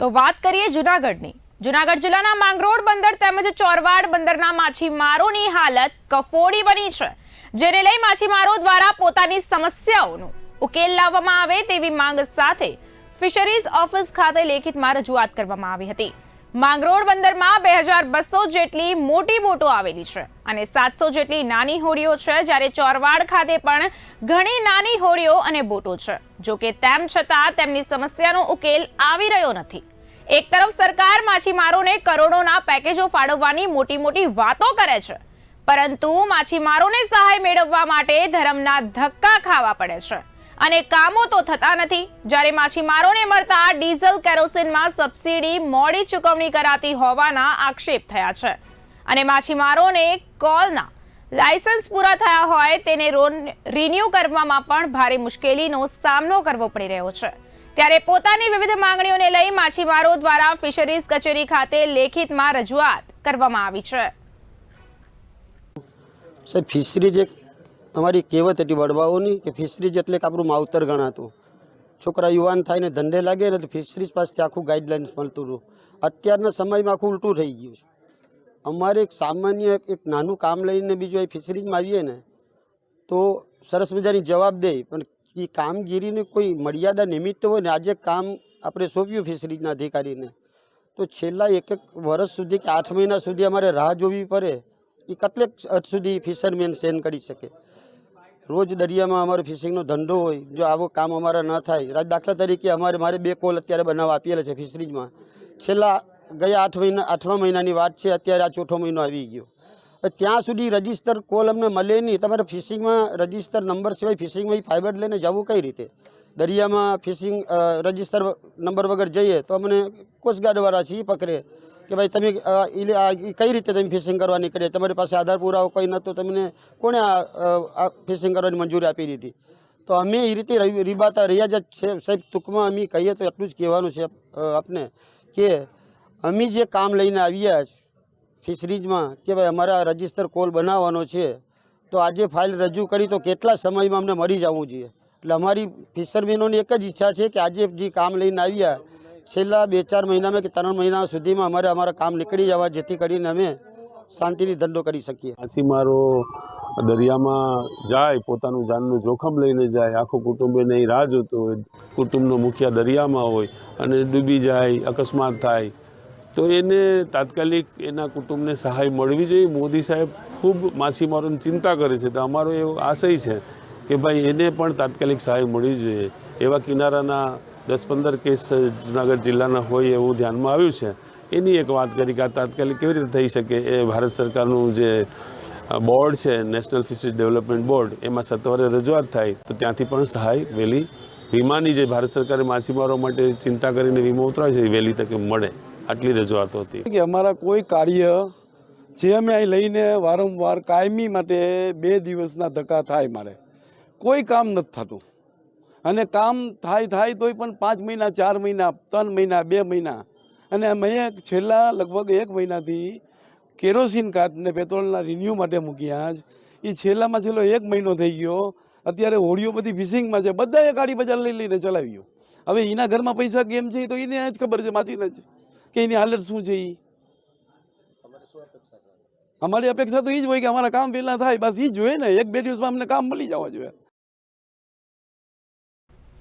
તો વાત કરીએ જુનાગઢની. જુનાગઢ જિલ્લાના માંગરોળ બંદર તેમજ ચોરવાડ બંદરના માછીમારોની હાલત કફોડી બની છે, જેને લઈ માછીમારો દ્વારા પોતાની સમસ્યાઓનો ઉકેલ લાવવામાં આવે તેવી માંગ સાથે ફિશરીઝ ઓફિસ ખાતે લેખિતમાં રજૂઆત કરવામાં આવી હતી. માંગરોળ બંદરમાં બે હજાર બસો જેટલી મોટી બોટો આવેલી છે અને સાતસો જેટલી નાની હોડીઓ છે, જ્યારે ચોરવાડ ખાતે પણ ઘણી નાની હોડીઓ અને બોટો છે. જો કે તેમ છતાં તેમની સમસ્યાનો ઉકેલ આવી રહ્યો નથી. એક તરફ સરકાર માછીમારોને કરોડોના પેકેજો ફાળવવાની મોટી મોટી વાતો કરે છે, પરંતુ માછીમારોને સહાય મેળવવા માટે ધર્મના ધક્કા ખાવા પડે છે. અને કામો તો થતા નથી. જ્યારે માછીમારોને મળતા ડીઝલ કેરોસીનમાં સબસિડી મોડી ચૂકવણી કરાતી હોવાના આક્ષેપ થયા છે. અને માછીમારોને કોલના લાયસન્સ પૂરા થયા હોય તેને રિન્યુ કરવામાં પણ ભારે મુશ્કેલીનો સામનો કરવો પડી રહ્યો છે. ત્યારે પોતાની વિવિધ માંગણીઓને લઈ માછીમારો દ્વારા ફિશરીઝ કચેરી ખાતે લેખિતમાં રજૂઆત કરવામાં આવી છે. સાહેબ, ફિશરીઝ એક અમારી કહેવત હતી વડવાઓની કે ફિશરીજ એટલે કે આપણું માવતર ગણાતું. છોકરા યુવાન થાય ને ધંધે લાગે ને તો ફિશરીજ પાસેથી આખું ગાઈડલાઇન્સ મળતું હતું અત્યારના સમયમાં આખું ઉલટું થઈ ગયું છે. અમારે એક સામાન્ય એક- એક નાનું કામ લઈને બીજું એ ફિશરીજમાં આવીએ ને, તો સરસ મજાની જવાબ દે. પણ એ કામગીરીની કોઈ મર્યાદા નિમિત્ત હોય ને, આજે કામ આપણે સોંપ્યું ફિશરીજના અધિકારીને, તો છેલ્લા એક એક વર્ષ સુધી કે આઠ મહિના સુધી અમારે રાહ જોવી પડે. એ કેટલેક હદ સુધી ફિશરમેન સેન કરી શકે. રોજ દરિયામાં અમારો ફિશિંગનો ધંધો હોય, જો આવું કામ અમારા ન થાય. રાજ દાખલા તરીકે અમારે, મારે બે કોલ અત્યારે બનાવવા આપેલા છે ફિશરીજમાં. છેલ્લા ગયા આઠ મહિના, આઠમા મહિનાની વાત છે, અત્યારે આ ચોથો મહિનો આવી ગયો. ત્યાં સુધી રજિસ્ટર કોલ અમને મળે નહીં. તમારે ફિશિંગમાં રજિસ્ટર નંબર સિવાય ફિશિંગમાં ફાઇબર લઈને જવું કઈ રીતે? દરિયામાં ફિશિંગ રજિસ્ટર નંબર વગર જઈએ તો અમને કોસ્ટગાર્ડવાળા છે એ પકડે. કે ભાઈ તમે કઈ રીતે તમે ફિશિંગ કરવા નીકળે તમારી પાસે આધાર પુરાવો કોઈ નહોતો તમને કોણે આ ફિશિંગ કરવાની મંજૂરી આપી દીધી? તો અમે એ રીતે રીબાતા રહ્યા જ છે, સાહેબ, ટૂંકમાં અમે કહીએ તો એટલું જ કહેવાનું છે આપને, કે અમે જે કામ લઈને આવ્યા ફિશરીઝમાં કે ભાઈ અમારા રજિસ્ટર કોલ બનાવવાનો છે, તો આજે ફાઇલ રજૂ કરી તો કેટલા સમયમાં અમને મળી જવું જોઈએ? એટલે અમારી ફિશરમેનોની એક જ ઈચ્છા છે કે આજે જે કામ લઈને આવ્યા છેલ્લા બે ચાર મહિનામાં કે ત્રણ મહિના સુધીમાં અમારે અમારા કામ નીકળી જવા જેથી કરીને અમે શાંતિથી ધંધો કરી શકીએ. માછીમારો દરિયામાં જાય, પોતાનું જાનનું જોખમ લઈને જાય, આખું કુટુંબ એને રાહ જોતું હોય, કુટુંબનો મુખિયા દરિયામાં હોય અને ડૂબી જાય, અકસ્માત થાય, તો એને તાત્કાલિક એના કુટુંબને સહાય મળવી જોઈએ. મોદી સાહેબ ખૂબ માછીમારોની ચિંતા કરે છે, તો અમારો એવો આશય છે કે ભાઈ એને પણ તાત્કાલિક સહાય મળવી જોઈએ. એવા કિનારાના દસ પંદર કેસ જુનાગઢ જિલ્લાના હોય એવું ધ્યાનમાં આવ્યું છે. એની એક વાત કરી કે આ તાત્કાલિક કેવી રીતે થઈ શકે એ ભારત સરકારનું જે બોર્ડ છે, નેશનલ ફિશરીઝ ડેવલપમેન્ટ બોર્ડ, એમાં સત્વરે રજૂઆત થાય તો ત્યાંથી પણ સહાય વહેલી, વીમાની જે ભારત સરકારે માછીમારો માટે ચિંતા કરીને વીમો ઉતરાવ્યો છે એ વહેલી તકે મળે. આટલી રજૂઆતો હતી. કે અમારા કોઈ કાર્ય જે અમે અહીં લઈને વારંવાર કાયમી માટે બે દિવસના ધક્કા થાય મારે. કોઈ કામ નથી થતું. અને કામ થાય થાય તોય પણ પાંચ મહિના, ચાર મહિના, ત્રણ મહિના, બે મહિના. અને મેં છેલ્લા લગભગ એક મહિનાથી કેરોસીન કાર્ડને પેટ્રોલના રિન્યૂ માટે મૂક્યા જ. એ છેલ્લામાં છેલ્લો એક મહિનો થઈ ગયો. અત્યારે હોડીઓ બધી ફિશિંગમાં છે. બધાએ ગાડી બજાર લઈ લઈને ચલાવ્યું. હવે એના ઘરમાં પૈસા કેમ છે તો એને જ ખબર છે, માચીને જ. કે એની હાલત શું છે એ અમારી અપેક્ષા તો એ જ હોય કે અમારા કામ વહેલા થાય. બસ એ જ હોય ને. એક બે દિવસમાં અમને કામ મળી જવા જોઈએ.